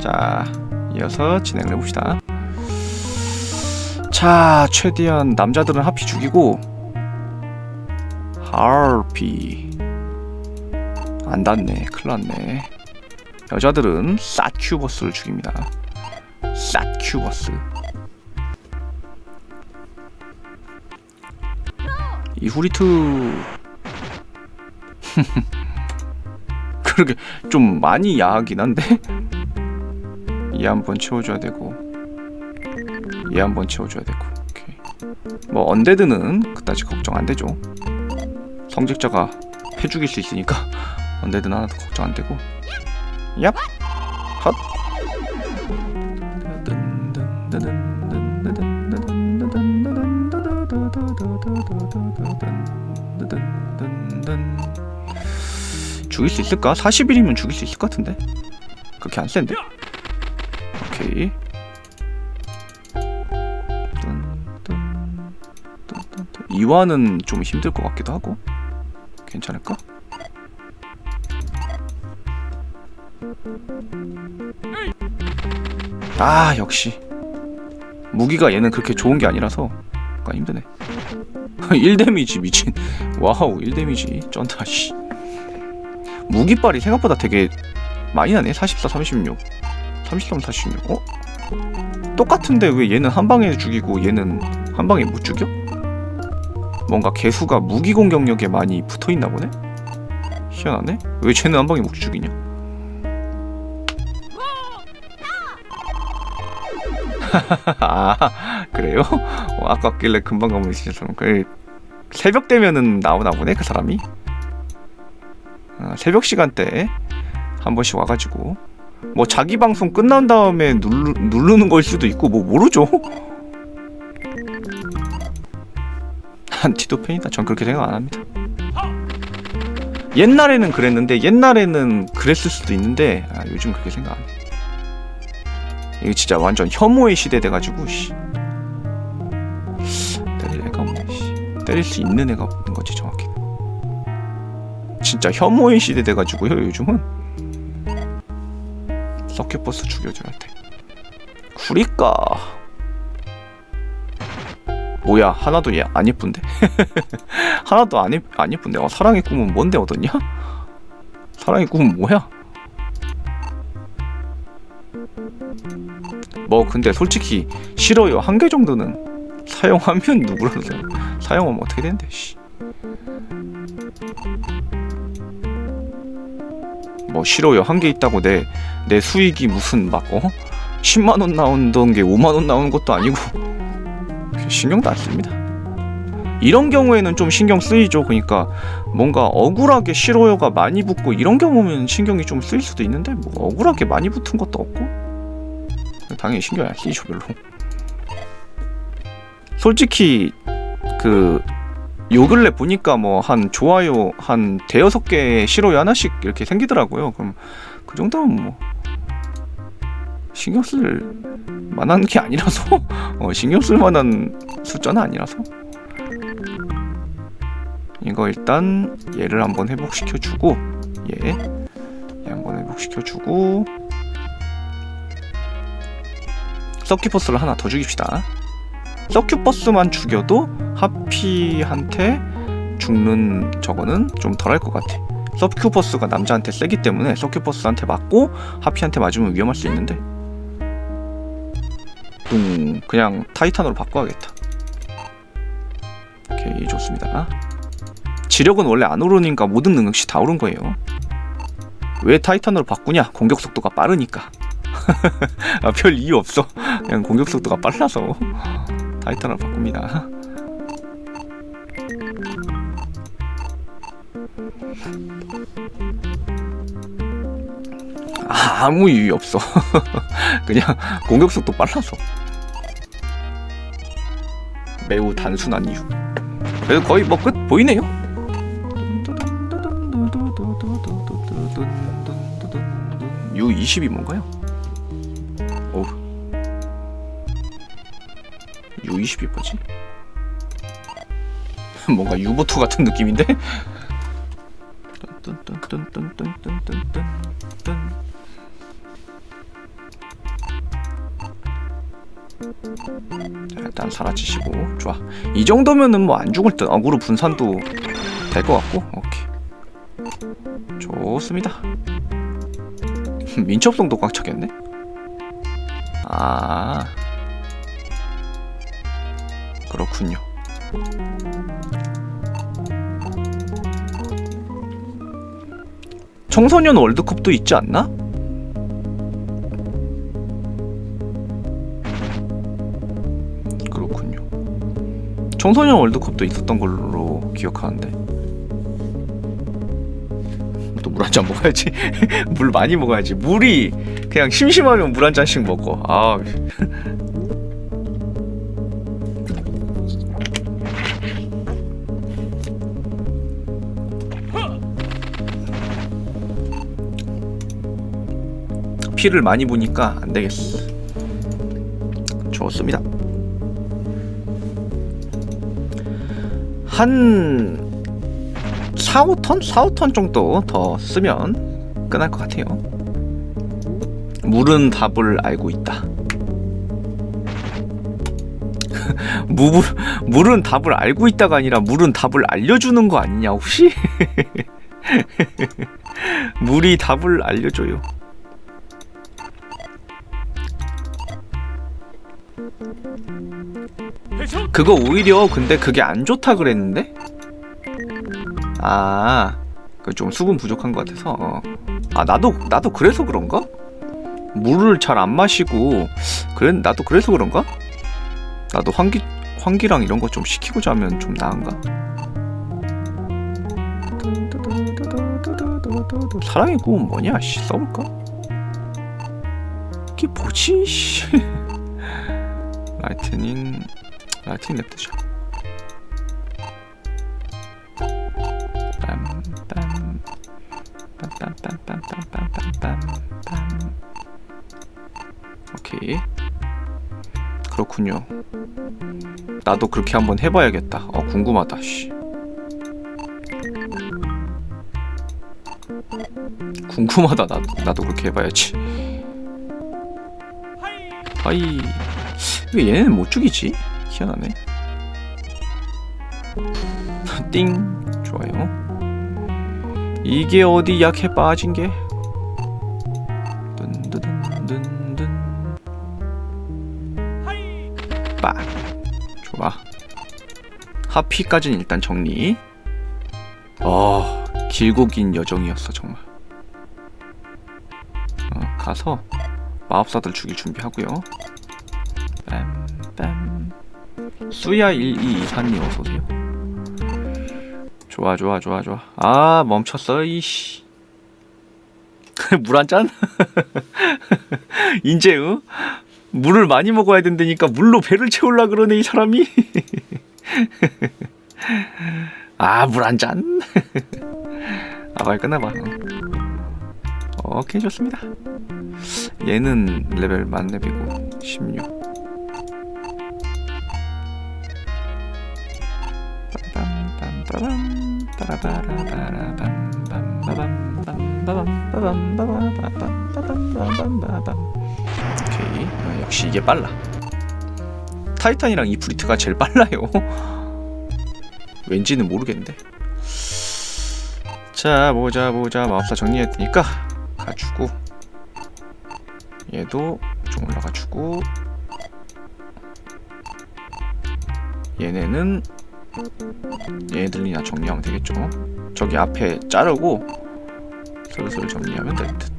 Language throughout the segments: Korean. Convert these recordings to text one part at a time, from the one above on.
자, 이어서 진행을 해봅시다. 자, 최대한 남자들은 하피 죽이고 하피 안 닿네, 큰일 났네. 여자들은 사큐버스를 죽입니다. 사큐버스. 이 후리트 그러게 좀 많이 야하긴 한데? 얘 한번 채워줘야 되고 얘 한번 채워줘야 되고 오케이. 뭐 언데드는 그다지 걱정 안 되죠. 성직자가 패 죽일 수 있으니까 언데드는 하나도 걱정 안 되고. 얍! 헛 죽일 수 있을까? 40일이면 죽일 수 있을 것 같은데? 그렇게 안 센데? 오케이. 이화는 좀 힘들 것 같기도 하고. 괜찮을까? 아 역시. 무기가 얘는 그렇게 좋은 게 아니라서 약간 힘드네. 1 데미지 미친. 와우 1 데미지. 쩐다 씨 무기빨이 생각보다 되게 많이 나네 44 36 33 46 어? 똑같은데 왜 얘는 한 방에 죽이고 얘는 한 방에 못 죽여? 뭔가 개수가 무기 공격력에 많이 붙어 있나 보네? 희한하네? 왜 쟤는 한 방에 못 죽이냐? 아 그래요? 어, 아깝길래 금방 가면 있으셔서 그 새벽 되면은 나오나 보네 그 사람이 아, 새벽 시간대에 한 번씩 와가지고 뭐 자기 방송 끝난 다음에 누르, 누르는 걸 수도 있고 뭐 모르죠 안티도펜이다 전 그렇게 생각 안 합니다 옛날에는 그랬는데 옛날에는 그랬을 수도 있는데 아, 요즘 그렇게 생각 안 해. 이거 진짜 완전 혐오의 시대 돼가지고 씨. 때릴 애가 없네 씨. 때릴 수 있는 애가 없는 거지 정확히 진짜 혐오의 시대 돼가지고요 요즘은. 서큐버스 죽여줘야 돼. 구리까. 뭐야 하나도 얘 안 예쁜데? 하나도 안, 예, 안 예쁜데? 어, 사랑의 꿈은 뭔데 얻었냐? 사랑의 꿈은 뭐야? 뭐 근데 솔직히 싫어요. 한 개 정도는. 사용하면 누구라도 사용- 사용하면 어떻게 되는데 씨. 뭐 싫어요 한 개 있다고 내 내 수익이 무슨 막 어? 10만 원 나온던 게 5만 원 나오는 것도 아니고 신경도 안 씁니다. 이런 경우에는 좀 신경 쓰이죠. 그러니까 뭔가 억울하게 싫어요가 많이 붙고 이런 경우면 신경이 좀 쓰일 수도 있는데 뭐 억울하게 많이 붙은 것도 없고 당연히 신경이 안 쓰이죠 별로. 솔직히 그 요 근래 보니까 뭐 한 좋아요 한 대여섯 개 싫어요 하나씩 이렇게 생기더라고요. 그럼 그 정도면 뭐 신경 쓸 만한 게 아니라서 어, 신경 쓸 만한 숫자는 아니라서 이거 일단 얘를 한번 회복시켜 주고 얘, 얘 한번 회복시켜 주고 서큐버스를 하나 더 죽입시다. 서큐버스만 죽여도 하피한테 죽는 저거는 좀 덜할 것 같아. 서큐버스가 남자한테 세기 때문에 서큐버스한테 맞고 하피한테 맞으면 위험할 수 있는데 뚱 그냥 타이탄으로 바꿔야겠다. 오케이 좋습니다. 지력은 원래 안 오르니까 모든 능력치 다 오른 거예요. 왜 타이탄으로 바꾸냐? 공격 속도가 빠르니까. 아, 별 이유 없어. 그냥 공격 속도가 빨라서 타이탄으로 바꿉니다. 아, 아무 이유 없어. 그냥 공격 속도 빨라서. 매우 단순한 이유. 그래도 거의 뭐 끝 보이네요. U20이 뭔가요? 20이 뭐지? 뭔가 유보투 같은 느낌인데? 자, 일단 사라지시고. 좋아. 이 정도면은 뭐 안 죽을 듯. 어그로 분산도 될 것 같고. 오케이. 좋습니다. 민첩성도 꽉 차겠네? 아. 그렇군요 청소년 월드컵도 있지 않나? 그렇군요. 청소년 월드컵도 있었던 걸로 기억하는데. 또 물 한 잔 먹어야지. 물 많이 먹어야지. 물이 그냥 심심하면 물 한 잔씩 먹어. 아. 피를 많이 보니까 안 되겠어. 좋습니다. 한 4, 5턴? 4, 5턴 정도 더 쓰면 끝날 것 같아요. 물은 답을 알고 있다. 물, 물은 답을 알고 있다가 아니라 물은 답을 알려주는 거 아니냐 혹시? 물이 답을 알려줘요. 그거 오히려 근데 그게 안 좋다 그랬는데? 아, 그 좀 수분 부족한 것 같아서. 어. 아 나도 나도 그래서 그런가? 물을 잘 안 마시고 그래 나도 그래서 그런가? 나도 환기 환기랑 이런 거 좀 시키고자 하면 좀 나은가? 사랑의 꿈은 뭐냐? 씨 써볼까? 이게 뭐지? 씨. 라이트닝 라이트닝 냅두자 빰빰. 빰빰빰빰빰빰빰빰. 오케이. 그렇군요. 나도 그렇게 한번 해봐야겠다. 어 궁금하다 씨. 궁금하다 나도. 나도 그렇게 해봐야지. 하이 왜 얘네는 못 죽이지? 희한하네. 띵 좋아요. 이게 어디 약해 빠진 게? 든든든든든. 빡. 좋아. 하피까지는 일단 정리. 어 길고 긴 여정이었어 정말. 어, 가서 마법사들 죽일 준비하고요. 수야 1224님 어서오세요 좋아 좋아 좋아 좋아 아 멈췄어 이씨 물 한 잔? 인제 응? 물을 많이 먹어야 된다니까 물로 배를 채울라 그러네 이 사람이 아 물 한 잔? 아 빨리 끝나봐 응. 오케이 좋습니다 얘는 레벨 만렙이고 16 오케이 아, 역시 이게 빨라 타이탄이랑 이프리트가 제일 빨라요 왠지는 모르겠는데 자 보자 보자 마법사 정리했으니까 가주고 얘도 좀 올라가주고 얘네는 얘네들이나 정리하면 되겠죠? 저기 앞에 자르고 슬슬 정리하면 될 듯.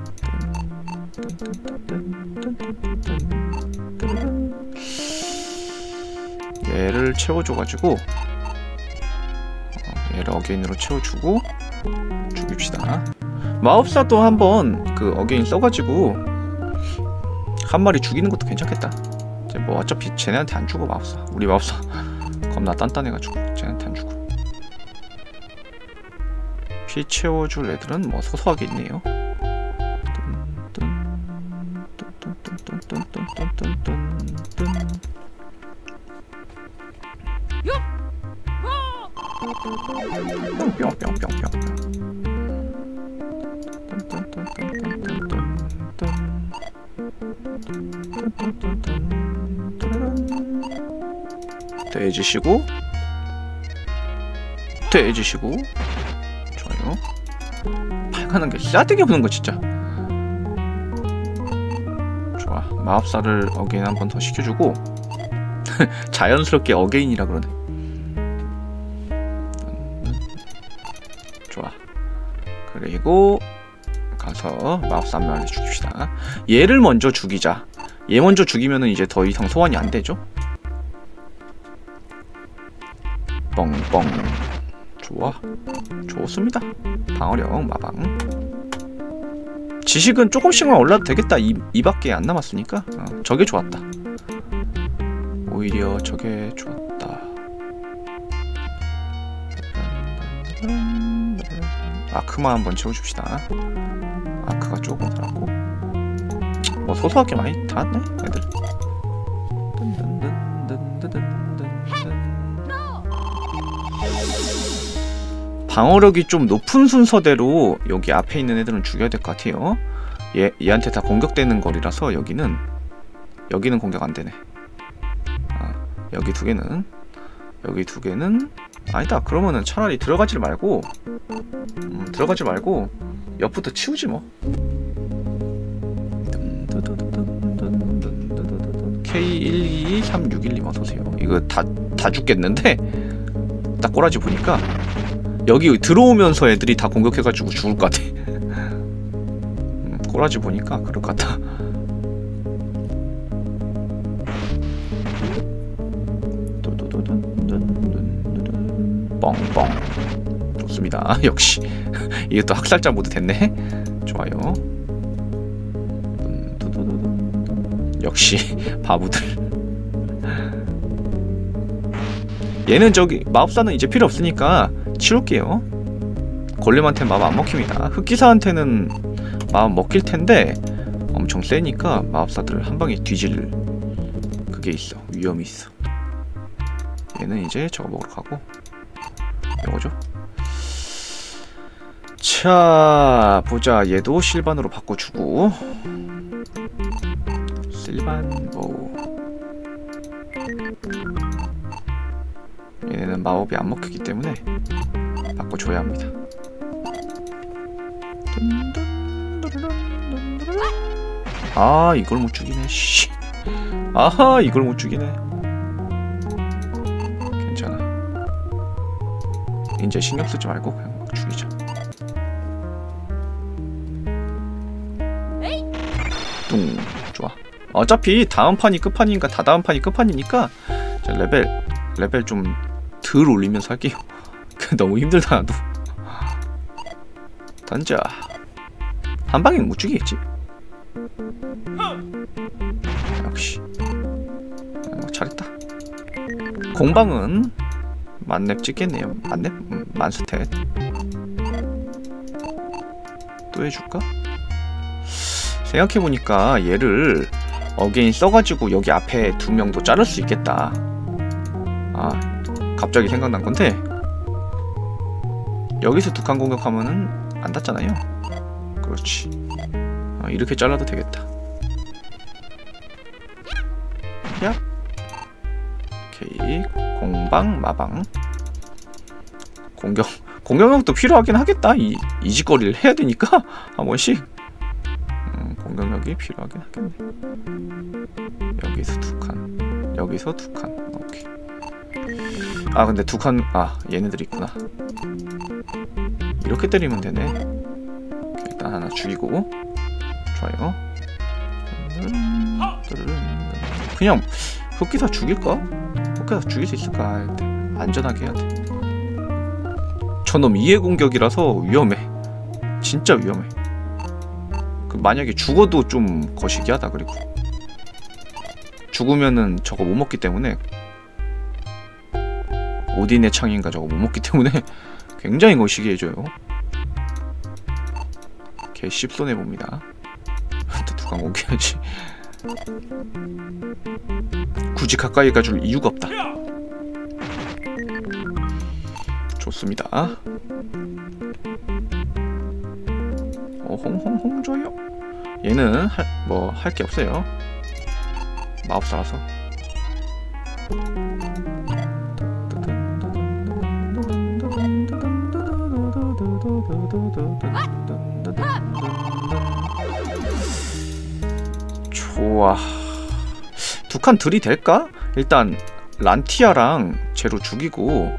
얘를 채워줘가지고 어, 얘를 어게인으로 채워주고 죽입시다. 마법사도 한번 그 어게인 써가지고 한 마리 죽이는 것도 괜찮겠다. 뭐 어차피 쟤네한테 안 죽어 마법사. 우리 마법사 겁나 단단해가지고 쟤네한테 안 죽어 피 채워줄 애들은 뭐 소소하게 있네요 뿅뿅뿅뿅뿅 돼지시고 돼지시고. 좋아요. 팔가는 게 싸대기 부는 거 진짜. 좋아. 마법사를 어게인 한 번 더 시켜주고 자연스럽게 어게인이라 그러네. 좋아. 그리고 가서 마법사 한 마리 죽입시다. 얘를 먼저 죽이자. 얘 먼저 죽이면은 이제 더 이상 소환이 안 되죠 뻥뻥. 좋아. 좋습니다. 방어력 마방. 지식은 조금씩만 올라도 되겠다. 이, 이밖에 안 남았으니까. 어, 저게 좋았다. 오히려 저게 좋았다. 아크만 한번 채워줍시다. 아크가 조금 달았고. 뭐 소소하게 많이 달았네 애들 방어력이 좀 높은 순서대로 여기 앞에 있는 애들은 죽여야 될 것 같아요. 얘 얘한테 다 공격되는 거리라서 여기는 여기는 공격 안 되네. 아, 여기 두 개는 여기 두 개는 아니다. 그러면은 차라리 들어가지 말고 음, 들어가지 말고 옆부터 치우지 뭐. K12361님 어서 오세요. 이거 다 다 죽겠는데 딱 꼬라지 보니까 여기 들어오면서 애들이 다 공격해가지고 죽을 것 같아. 음, 꼬라지 보니까 그럴 것 같다. 뻥뻥 좋습니다. 역시 이게 또 학살자 모드 됐네. 좋아요. 역시 바보들. 얘는 저기 마법사는 이제 필요 없으니까 치울게요. 골렘한테 마법 안 먹힙니다. 흑기사한테는 마법 먹힐 텐데 엄청 세니까 마법사들을 한 방에 뒤질 그게 있어. 위험이 있어. 얘는 이제 저거 먹으러 가고 이거죠. 자 보자 얘도 실반으로 바꿔주고 실반 뭐 얘네는 마법이 안 먹히기 때문에 바꿔줘야 합니다. 아 이걸 못 죽이네. 씨. 아하 이걸 못 죽이네. 괜찮아. 이제 신경 쓰지 말고 그냥 막 죽이자. 뚱 좋아. 어차피 다음 판이 끝판이니까 다 다음 판이 끝판이니까 자, 레벨 레벨 좀 덜 올리면서 할게요. 너무 힘들다 나도. 던져. 한 방에 못 죽이겠지. 역시. 뭐 잘했다. 공방은 만렙 찍겠네요. 만렙? 음, 만스탯. 또 해줄까? 생각해보니까 얘를 어게인 써가지고 여기 앞에 두 명도 자를 수 있겠다. 아, 갑자기 생각난 건데 여기서 두칸 공격하면은 안 닿잖아요. 그렇지. 아, 이렇게 잘라도 되겠다. 야. 오케이. 공방 마방. 공격 공격력도 필요하긴 하겠다. 이 이직거리를 해야 되니까 한 번씩. 음, 공격력이 필요하긴 하겠네. 여기서 두 칸. 여기서 두 칸. 오케이. 아 근데 두 칸. 아 얘네들 있구나. 이렇게 때리면 되네. 일단 하나 죽이고. 좋아요. 그냥 흑기사 죽일까? 흑기사 죽일 수 있을까? 안전하게 해야 돼. 저놈 이해 공격이라서 위험해. 진짜 위험해. 그 만약에 죽어도 좀 거시기하다 그리고 죽으면은 저거 못 먹기 때문에 오딘의 창인가 저거 못 먹기 때문에 굉장히 거시기 해줘요. 개 씹손해 봅니다. 또 누가 옮겨야지. 굳이 가까이 가줄 이유가 없다. 좋습니다. 어, 홍홍홍 줘요. 얘는 뭐 할 게 없어요. 마법사라서. 좋아. 두 칸 들이 될까? 일단 란티아랑 제로 죽이고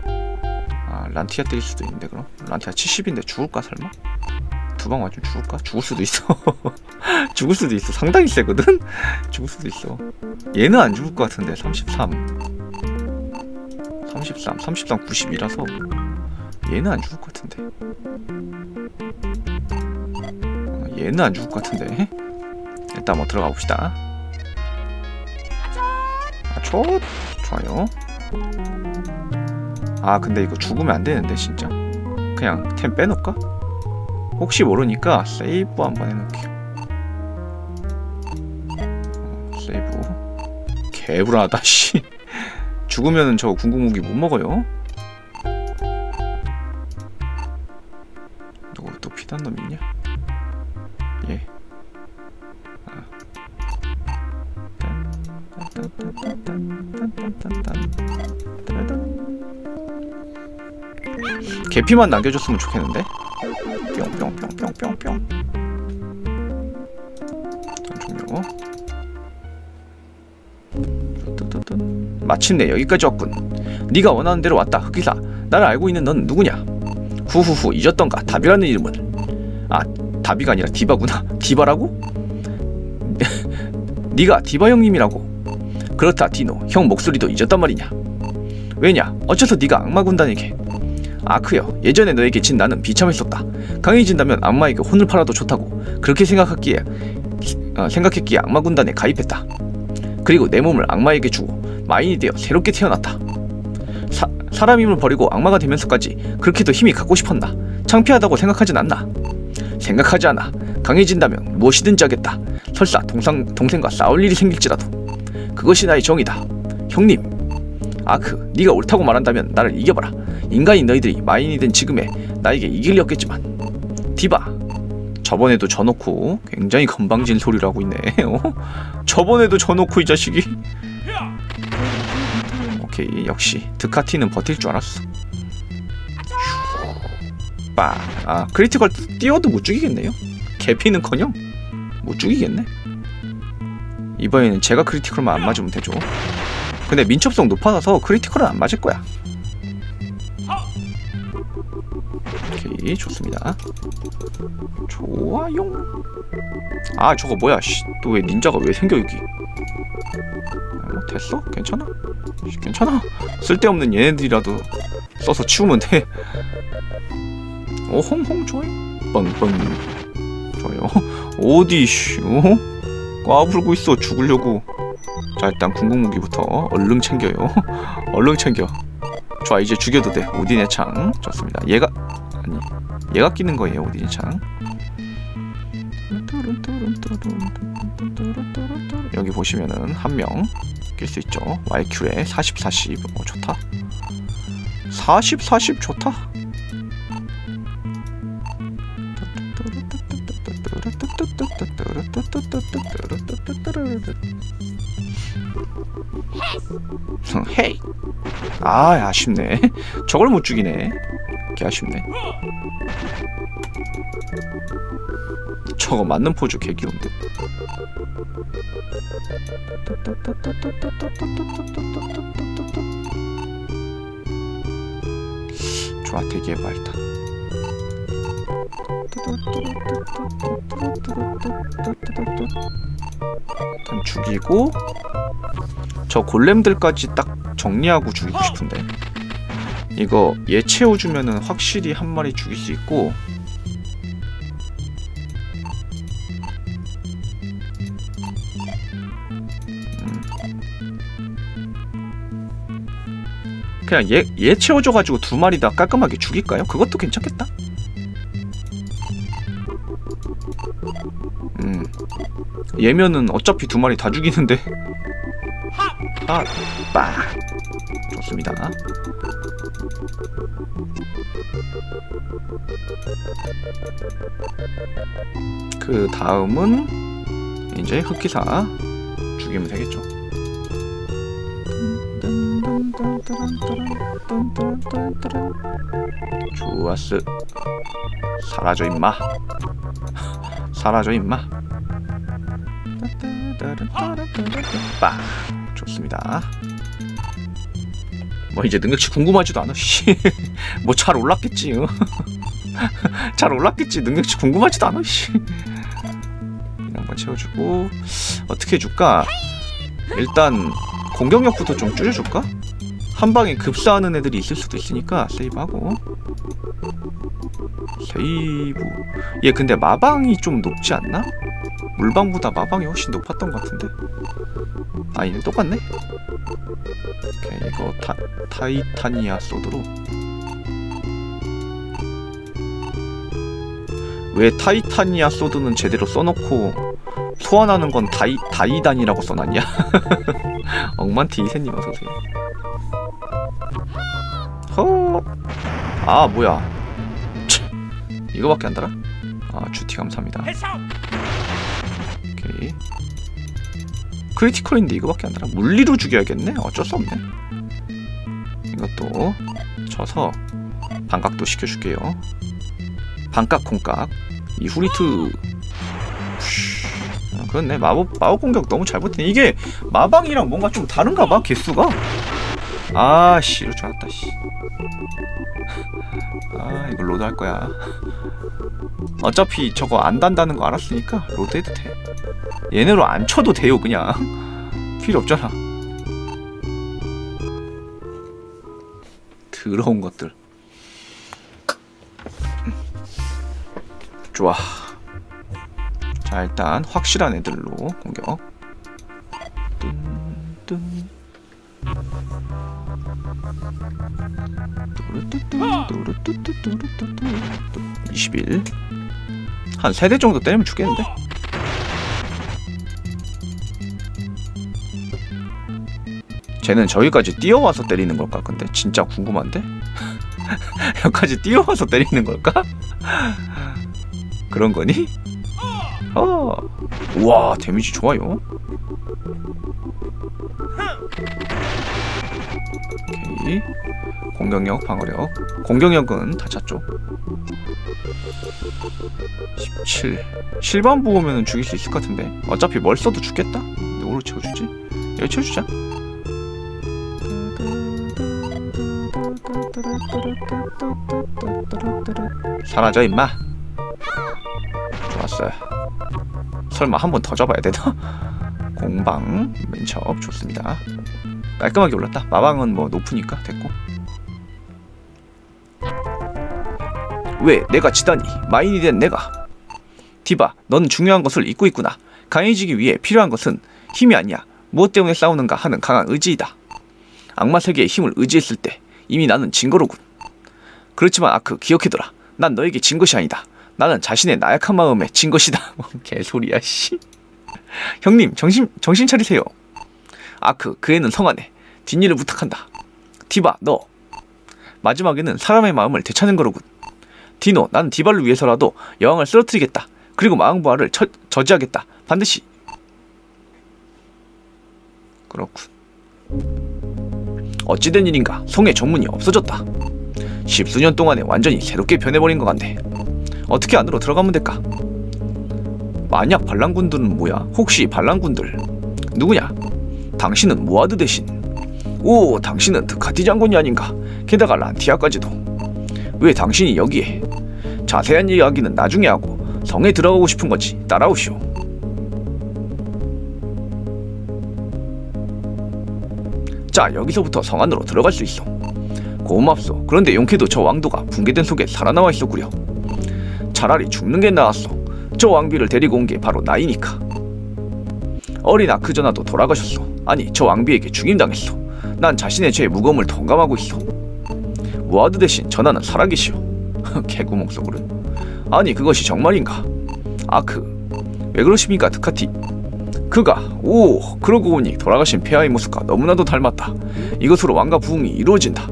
아 란티아 때릴 수도 있는데 그럼 란티아 70인데 죽을까 설마? 두 방 맞으면 죽을까? 죽을 수도 있어 죽을 수도 있어 상당히 세거든? 죽을 수도 있어 얘는 안 죽을 것 같은데 33 33 33 90이라서 얘는 안 죽을 것 같은데 어, 얘는 안 죽을 것 같은데. 일단 한번 들어가 봅시다. 아, 초 좋아요. 아 근데 이거 죽으면 안 되는데 진짜. 그냥 템 빼놓을까? 혹시 모르니까 세이브 한번 해놓을게요. 어, 세이브. 개불안하다 씨. 죽으면은 저 궁극무기 못 먹어요? 누구 또 피단 놈있 개피만 남겨줬으면 좋겠는데? 뿅뿅뿅뿅뿅뿅 종료. 마침내 여기까지 왔군. 네가 원하는 대로 왔다. 흑기사 나를 알고 있는 넌 누구냐? 후후후 잊었던가 답이라는 이름은? 아 답이가 아니라 디바구나. 디바라고? 네가 디바 형님이라고 그렇다 디노. 형 목소리도 잊었단 말이냐? 왜냐? 어째서 네가 악마 군단에게? 아크여. 예전에 너에게 진 나는 비참했었다. 강해진다면 악마에게 혼을 팔아도 좋다고 그렇게 생각했기에 어, 생각했기에 악마 군단에 가입했다. 그리고 내 몸을 악마에게 주고 마인이 되어 새롭게 태어났다. 사, 사람 힘을 버리고 악마가 되면서까지 그렇게도 힘이 갖고 싶었나? 창피하다고 생각하진 않나? 생각하지 않아. 강해진다면 무엇이든지 하겠다. 설사 동상, 동생과 싸울 일이 생길지라도 그것이 나의 정이다. 형님 아크 네가 옳다고 말한다면 나를 이겨봐라. 인간인 너희들이 마인이 된 지금에 나에게 이길 리 없겠지만. 디바 저번에도 져놓고 굉장히 건방진 소리를 하고 있네. 어? 저번에도 져놓고 이 자식이. 오케이 역시 드카티는 버틸 줄 알았어. 빠 아 크리티컬 띄워도 못 죽이겠네요? 개피는커녕? 못 죽이겠네 이번에는 제가 크리티컬만 안 맞으면 되죠. 근데 민첩성 높아서 크리티컬은 안 맞을 거야. 오케이 좋습니다. 좋아요. 아 저거 뭐야? 또 왜 닌자가 왜 생겨 여기? 아, 뭐 됐어? 괜찮아? 씨, 괜찮아? 쓸데없는 얘네들이라도 써서 치우면 돼. 오홍홍 좋아요? 뻥뻥. 좋아요. 어디 씨 어? 까불고 있어 죽으려고. 자 일단 궁극무기부터 얼른 챙겨요. 얼른 챙겨. 좋아 이제 죽여도 돼. 오딘의 창. 좋습니다. 얘가 아니 얘가 끼는 거예요 오딘의 창. 여기 보시면은 한 명 낄 수 있죠. YQ에 40 40 어, 좋다. 40 40 좋다 헤이 아 아쉽네 저걸 못 죽이네 개 아쉽네 저거 맞는 포즈 개 귀여운데 좋아 대기해봐 일단 죽이고 저 골렘들까지 딱 정리하고 죽이고 싶은데 이거 얘 채워주면은 확실히 한 마리 죽일 수 있고 음. 그냥 얘, 얘 채워줘가지고 두 마리 다 깔끔하게 죽일까요? 그것도 괜찮겠다. 음, 얘면은 어차피 두 마리 다 죽이는데. 아, 빠. 좋습니다. 그 다음은 이제 흑기사 죽이면 되겠죠. 좋았어. 사라져 임마. 사라져 임마. 빵. 좋습니다. 뭐 이제 능력치 궁금하지도 않아. 씨. 뭐 잘 올랐겠지. 어. 잘 올랐겠지. 능력치 궁금하지도 않아. 씨. 한번 채워주고 어떻게 해줄까? 일단 공격력부터 좀 줄여줄까? 한 방에 급사하는 애들이 있을 수도 있으니까 세이브하고. 세이브. 얘 근데 마방이 좀 높지 않나? 물방보다 마방이 훨씬 높았던 것 같은데. 아니네 똑같네. 오케이 이거 타, 타이타니아 소드로. 왜 타이타니아 소드는 제대로 써놓고 소환하는 건 다이, 다이단이라고 써놨냐? 억만티 이세님 어서오세요. 허. 아 뭐야. 참, 이거밖에 안 달아? 아 주티 감사합니다. 오케이. 크리티컬인데 이거밖에 안 달아? 물리로 죽여야겠네? 어쩔 수 없네. 이것도 쳐서 반각도 시켜줄게요. 반각 콩깍 이 후리트 그렇네. 마법 마법 공격 너무 잘 버티네. 이게 마방이랑 뭔가 좀 다른가 봐 개수가? 아씨 이럴 줄 알았다 씨. 아 이거 로드 할 거야. 어차피 저거 안 단다는 거 알았으니까 로드 해도 돼. 얘네로 안 쳐도 돼요 그냥. 필요 없잖아. 더러운 것들. 좋아 자 일단 확실한 애들로 공격 뚠뚠 뚜루뚜뚜, 뚜루뚜뚜뚜루뚜뚜. 21. 한 3대 정도 때리면 죽겠는데? 쟤는 저기까지 뛰어와서 때리는 걸까? 근데 진짜 궁금한데? 여기까지 뛰어와서 때리는 걸까? 그런 거니? 어. 우와, 데미지 좋아요. 오케이. 공격력, 방어력. 공격력은 다 찼죠. 17. 실반 보호면 죽일 수 있을 것 같은데. 어차피 뭘 써도 죽겠다. 누구로 채워주지? 여기 채워주자. 사라져 임마. 좋았어요. 설마 한 번 더 잡아야 되나? 공방 맨첩 좋습니다. 깔끔하게 올랐다. 마방은 뭐 높으니까 됐고. 왜 내가 지다니 마인이 된 내가 디바 넌 중요한 것을 잊고 있구나 강해지기 위해 필요한 것은 힘이 아니야 무엇 때문에 싸우는가 하는 강한 의지이다 악마 세계의 힘을 의지했을 때 이미 나는 진 거로군 그렇지만 아크 기억해둬라 난 너에게 진 것이 아니다 나는 자신의 나약한 마음에 진 것이다 개소리야 씨 형님 정신 정신 차리세요 아크 그 애는 성하네 뒷일을 부탁한다 디바 너 마지막에는 사람의 마음을 되찾는 거로군 디노, 난 디발을 위해서라도 여왕을 쓰러뜨리겠다. 그리고 마왕부하를 처, 저지하겠다. 반드시. 그렇군. 어찌된 일인가 성의 전문이 없어졌다. 십수년 동안에 완전히 새롭게 변해버린 것 같네. 어떻게 안으로 들어가면 될까? 만약 반란군들은 뭐야? 혹시 반란군들 누구냐? 당신은 무아드 대신 오 당신은 드카티 장군이 아닌가? 게다가 란티아까지도 왜 당신이 여기에? 자세한 이야기는 나중에 하고 성에 들어가고 싶은 거지. 따라오시오. 자, 여기서부터 성 안으로 들어갈 수 있어. 고맙소. 그런데 용케도 저 왕도가 붕괴된 속에 살아나와 있었구려. 차라리 죽는 게 나았어. 저 왕비를 데리고 온 게 바로 나이니까. 어린 아크전하도 돌아가셨어. 아니, 저 왕비에게 죽임당했어. 난 자신의 죄의 무거움을 동감하고 있어. 무아드 대신 전하는 살아계시오. 개구멍 속으로. 아니 그것이 정말인가? 아크 왜 그러십니까 드카티? 그가 오 그러고 보니 돌아가신 폐하의 모습과 너무나도 닮았다. 이것으로 왕가 부흥이 이루어진다.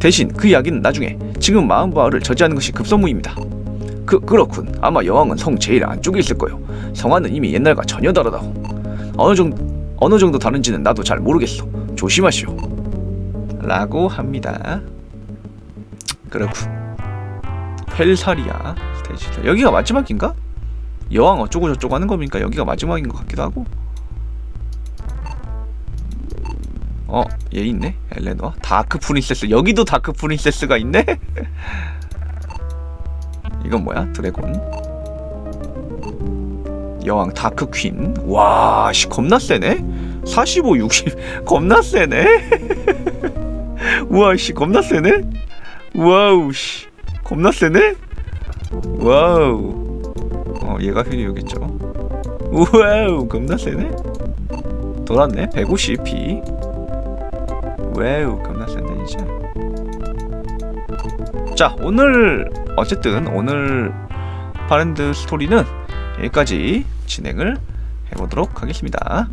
대신 그 이야기는 나중에 지금 마음바를 저지하는 것이 급선무입니다. 그 그렇군. 아마 여왕은 성 제일 안쪽에 있을 거요. 성화는 이미 옛날과 전혀 다르다고. 어느 정도 어느 정도 다른지는 나도 잘 모르겠어. 조심하시오. 라고 합니다. 그렇군. 펠사리아 스테이지 여기가 마지막인가? 여왕 어쩌고 저쩌고 하는 겁니까? 여기가 마지막인 것 같기도 하고. 어, 얘 있네. 엘레노아. 다크 프린세스. 여기도 다크 프린세스가 있네. 이건 뭐야? 드래곤. 여왕 다크 퀸. 와, 씨 겁나 세네. 45, 60 겁나 세네. 우와, 씨 겁나 세네. 와우, 씨 겁나 세네. 와우. 어, 얘가 휘리오겠죠. 와우, 겁나 세네. 돌았네. 150p. 와우, 겁나 센데 이제. 자, 오늘 어쨌든 오늘 파랜드 스토리는 여기까지 진행을 해보도록 하겠습니다.